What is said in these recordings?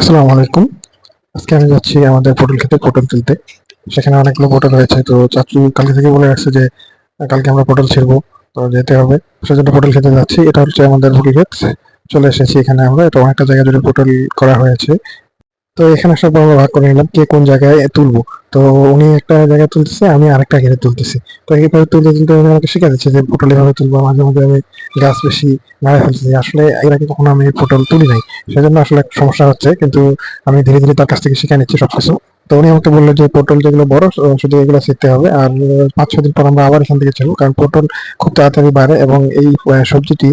আসসালামু আলাইকুম। আজকে আমি যাচ্ছি আমাদের পটল খেতে, পটল তুলতে সেখানে অনেকগুলো পটল হয়েছে তো চাচু কালকে থেকে বলে রাখছে যে, কালকে আমরা পটল ছিড়বো, তো যেতে হবে। সেজন্য পটল খেতে যাচ্ছি। এটা হচ্ছে আমাদের পটল চলে এসেছি এখানে আমরা। এটা অনেকটা জায়গা জুড়ে পটল করা হয়েছে। তো এখানে সব আমরা ভাগ করে নিলাম কে কোন জায়গায় তুলবো। তো উনি একটা জায়গায় তুলতেছে, আমি আরেকটা ঘিরে তুলতেছি। তো এইভাবে তুলতে তুলতে উনি আমাকে শিখে দিচ্ছে যে পটল এভাবে তুলবো, মাঝে মাঝে আমি গাছ বেশি নাড়া ফেলতেছি। আসলে এর আগে কখনো আমি পটল তুলি নাই, সেজন্য আসলে সমস্যা হচ্ছে, কিন্তু আমি ধীরে ধীরে তার কাছ থেকে শিখে নিচ্ছি সবকিছু। তো উনি আমাকে বলল যে পটল যেগুলো বড় শুধু এগুলো শিখতে হবে, আর পাঁচ ছ দিন পর আমরা আবার এখান থেকে চলবো, কারণ পটল খুব তাড়াতাড়ি বাড়ে এবং এই সবজিটি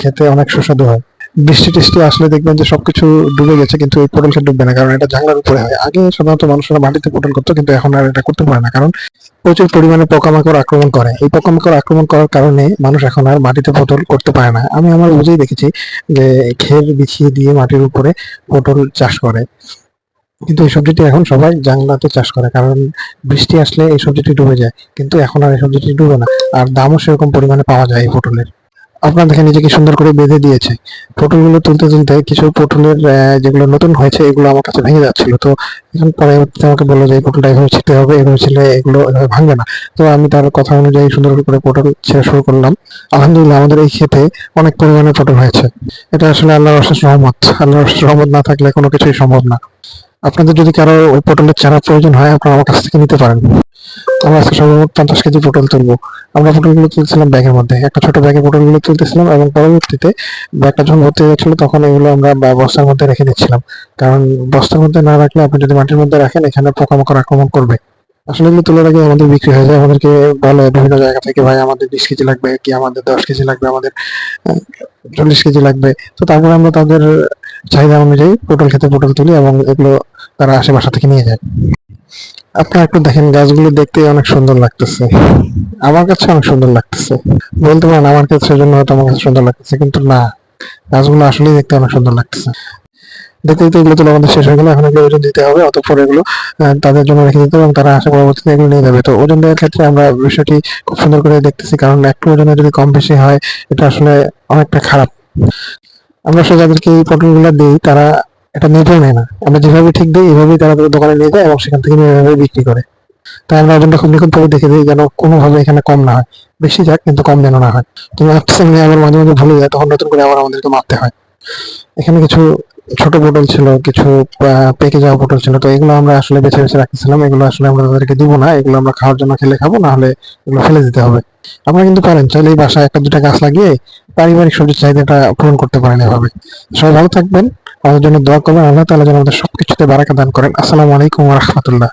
খেতে অনেক সুস্বাদু হয়। বৃষ্টি টিষ্টি আসলে দেখবেন যে সবকিছু ডুবে গেছে, কিন্তু এই পটল ক্ষেত ডুববে না, কারণ এটা জানলার উপরে হয়। আগে সাধারণত মানুষরা মাটিতে পটল করতো, কিন্তু এখন আর এটা করতে পারে না, কারণ প্রচুর পরিমাণে পোকামাকড় আক্রমণ করে। এই পোকামাকড় আক্রমণ করার কারণে মানুষ এখন আর মাটিতে পটল করতে পারে না। আমি আমার বুঝেই দেখেছি যে খের বিছিয়ে দিয়ে মাটির উপরে পটল চাষ করে। কিন্তু এই সবজিটি এখন সবাই জাংলাতে চাষ করে, কারণ বৃষ্টি আসলে এই সবজিটি ডুবে যায়। কিন্তু এখন আর এই সবজিটি ডুবে না, আর দামও সেরকম পরিমাণে পাওয়া যায় এই পটলের আপনার দেখে নিজেকে সুন্দর করে বেঁধে দিয়েছে। পটলগুলো তুলতে তুলতে কিছু পটলের যেগুলো নতুন হয়েছে, এগুলো আমার কাছে ভেঙে যাচ্ছিল। তো এখন পরবর্তীতে আমাকে বলল যে পটলটা এভাবে ছিটতে হবে, এভাবে ছিলে এগুলো এভাবে ভাঙবে না। তো আমি তার কথা অনুযায়ী সুন্দর করে পটল ছেড়ে শুরু করলাম। আলহামদুলিল্লাহ, আমাদের এই ক্ষেতে অনেক পরিমাণে পটল হয়েছে। এটা আসলে আল্লাহর অশেষ রহমত। আল্লাহর অশেষ রহমত না থাকলে কোনো কিছুই সম্ভব না। আপনাদের যদি কারও ওই পটলের চারা প্রয়োজন হয়, আপনারা আমার কাছ থেকে নিতে পারেন। আমরা আজকে সর্বমোট পঞ্চাশ কেজি পটল তুলবো। আমরা পটলগুলো তুলছিলাম ব্যাগের মধ্যে। একটা ছোট ব্যাগে পটলগুলো তুলতেছিলাম এবং পরবর্তীতে ব্যাগটা যখন ভর্তি হয়েছিল, তখন এগুলো আমরা বস্তার মধ্যে রেখে দিচ্ছিলাম। কারণ বস্তার মধ্যে না রাখলে আপনি যদি মাটির মধ্যে রাখেন, এখানে পোকামাকড় আক্রমণ করবে। আসলে এগুলো তোলার আগে আমাদের বিক্রি হয়ে যায়। আমাদেরকে বলে বিভিন্ন জায়গা থেকে, ভাই, আমাদের বিশ কেজি লাগবে, কি আমাদের দশ কেজি লাগবে, আমাদের চল্লিশ কেজি লাগবে। তো তারপরে আমরা তাদের চাহিদা অনুযায়ী পটল খেতে পটল তুলি এবং এগুলো তারা আশেপাশে থেকে নিয়ে যায়। আপনারা একটু দেখেন, গাছগুলো দেখতে অনেক সুন্দর লাগতেছে। আমার কাছে অনেক সুন্দর লাগতেছে। বলতে পারেন আমার কাছে সেজন্য হয়তো আমার কাছে সুন্দর লাগতেছে, কিন্তু না, গাছগুলো আসলেই দেখতে অনেক সুন্দর লাগতেছে। দেখতে দেখতে এগুলো তুলে আমাদের শেষ হয়ে গেলো, এখন এগুলো ওজন দিতে হবে, অতঃপর এগুলো তাদের জন্য রেখে দিতে হবে এবং তারা আসে পরবর্তীতে এগুলো নিয়ে যাবে। তো ওজন দেওয়ার ক্ষেত্রে আমরা বিষয়টি খুব সুন্দর করে দেখতেছি, কারণ একটু ওজনে যদি কম বেশি হয়, এটা আসলে অনেকটা খারাপ। আমরা আসলে যাদেরকে এই পটলগুলো দিই, তারা এটা নিতেও নেয় না। আমরা যেভাবে ঠিক দিই, এভাবেই তারা তাদের দোকানে নিয়ে যায় এবং সেখান থেকে নিয়ে বিক্রি করে। তাই আমরা ওজনটা খুব নিখুঁত ভাবে দেখে দিই যেন কোনোভাবে এখানে কম না হয়। বেশি যাক, কিন্তু কম যেন না হয়। তো নিয়ে আবার মাঝে মাঝে ভুলে যায়, তখন নতুন করে আবার আমাদেরকে মাপতে হয়। এখানে কিছু ছোট পটল ছিল, কিছু পেকে যাওয়া পটল ছিল। তো এগুলো আমরা আসলে বেছে বেছে রাখতেছিলাম। এগুলো আসলে আমরা তাদেরকে দিব না। এগুলো আমরা খাওয়ার জন্য খেলে খাব, না হলে এগুলো ফেলে দিতে হবে। আপনারা কিন্তু পারেন। চাইলে এই বাসায় একটা দুটা গাছ লাগিয়ে পারিবারিক সবজির চাহিদাটা পূরণ করতে পারেন এভাবে। সবাই ভালো থাকবেন, আমাদের জন্য দোয়া করবেন, আল্লাহ তালা যেন আমাদের সবকিছুতে বারাকা দান করেন। আসসালামু আলাইকুম রাহমাতুল্লাহ।